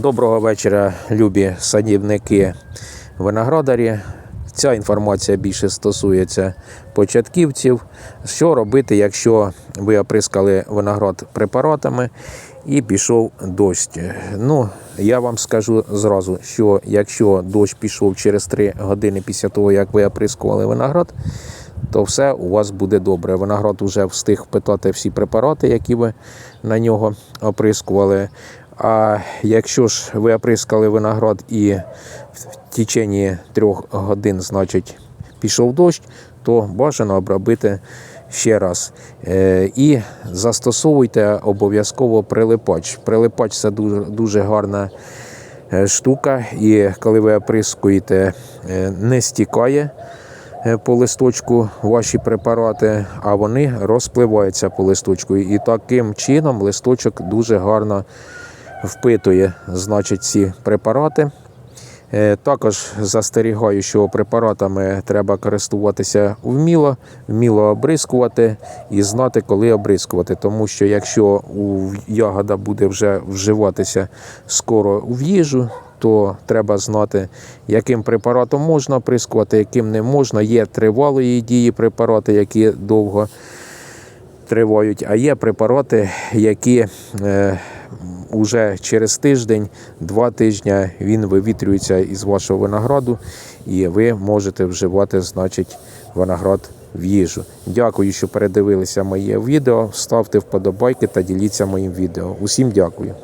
Доброго вечора, любі садівники виноградарі. Ця інформація більше стосується початківців. Що робити, якщо ви оприскали виноград препаратами і пішов дощ? Ну, я вам скажу зразу, що якщо дощ пішов через 3 години після того, як ви оприскували виноград, то все у вас буде добре. Виноград вже встиг впитати всі препарати, які ви на нього оприскували. А якщо ж ви оприскали виноград і в течение трьох годин, значить, пішов дощ, то бажано обробити ще раз. Е, І застосовуйте обов'язково прилипач. Прилипач це дуже, дуже гарна е, штука, і коли ви оприскуєте, е, не стікає по листочку ваші препарати, а вони розпливаються по листочку. І таким чином листочок дуже гарно впитує значить, ці препарати. Е, Також застерігаю, що препаратами треба користуватися вміло, вміло обрискувати і знати, коли обрискувати. Тому що якщо ягода буде вже вживатися скоро в їжу, то треба знати, яким препаратом можна оприскувати, яким не можна. Є тривалої дії препарати, які довго тривають, а є препарати, які е, уже через тиждень, два тижні він вивітрюється із вашого винограду, і ви можете вживати, значить, виноград в їжу. Дякую, що передивилися моє відео. Ставте вподобайки та діліться моїм відео. Усім дякую.